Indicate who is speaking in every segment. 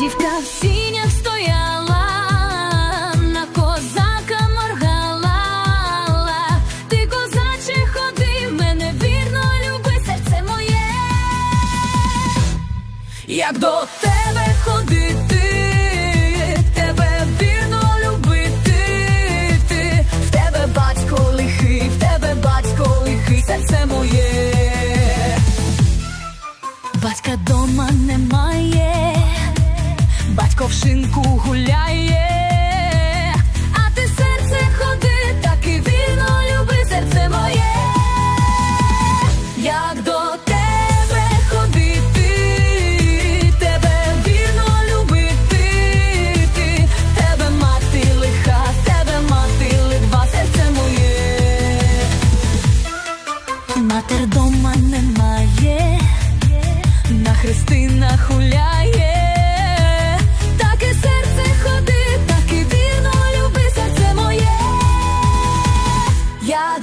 Speaker 1: Дівка в сінях стояла, на козака моргала, ти козаче ходи, мене вірно люби серце моє, як до тебе ходити, тебе вірно любити, в тебе батько лихий, в тебе батько лихий, серце моє, батька дома немає батько в шинку гуляє, а ти серце ходи, так і вільно люби серце моє, як до тебе ходити, тебе вільно любити, ти, тебе мати лиха, тебе мати литва, серце моє. Матер дома немає, на хрестинах гуляє,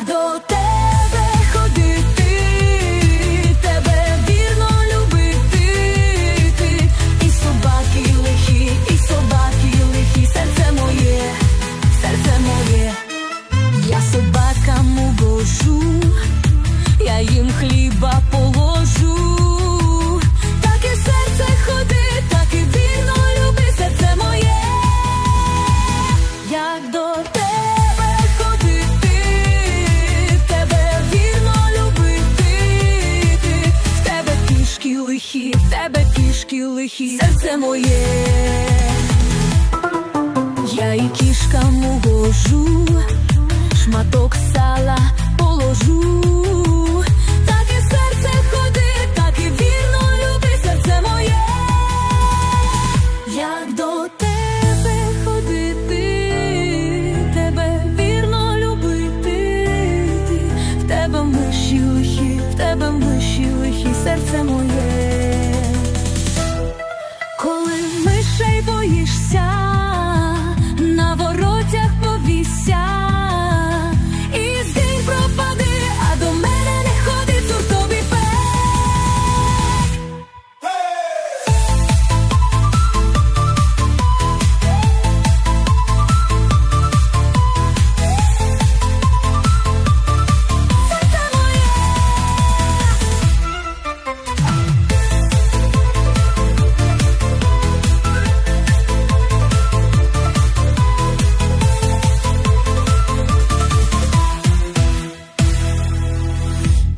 Speaker 1: до тебе лихі, серце моє. Я і кішкам угожу, шматок сала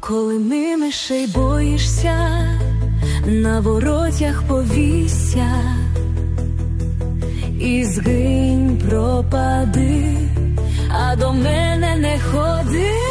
Speaker 1: Коли ми й боїшся, на воротях повісся, і згинь пропади, а до мене не ходи.